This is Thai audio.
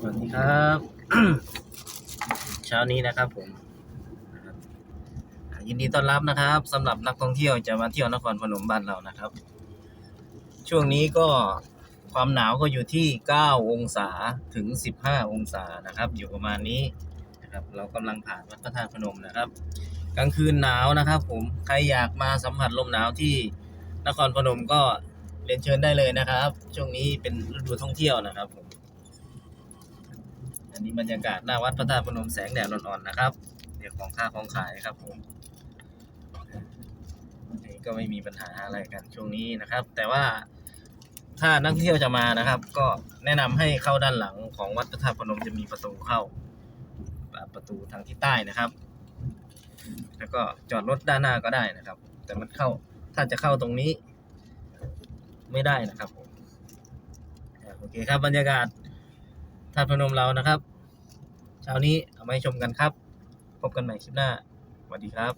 สวัสดีครับ เช้านี้นะครับผมยินดีต้อนรับนะครับสำหรับนักท่องเที่ยวจะมาเที่ยวนครพนมบ้านเรานะครับ ช่วงนี้ก็ความหนาวก็อยู่ที่ 9 องศาถึง 15 องศานะครับ อยู่ประมาณนี้นะครับ เรากำลังผ่านวัดพระธาตุพนมนะครับ กลางคืนหนาวนะครับผมใครอยากมาสัมผัสลมหนาวที่นครพนมก็เรียนเชิญได้เลยนะครับ ช่วงนี้เป็นฤดูท่องเที่ยวนะครับผม อันนี้บรรยากาศหน้าวัดพระธาตุพนมแสงแดดอ่อนๆนะครับเดี๋ยวของค่าของขายครับผมนี่ก็ไม่มีปัญหาอะไรกันช่วงนี้นะครับ แต่ว่าถ้านักท่องเที่ยวจะมานะครับ ก็แนะนำให้เข้าด้านหลังของวัดพระธาตุพนมจะมีประตูเข้า ประตูทางทิศใต้นะครับ แล้วก็จอดรถด้านหน้าก็ได้นะครับ แต่มันเข้าถ้าจะเข้าตรงนี้ ไม่ได้นะครับผมโอเคครับบรรยากาศธาตุพนมเรานะครับ เช้านี้เอามาให้ชมกันครับ พบกันใหม่คลิปหน้าสวัสดีครับ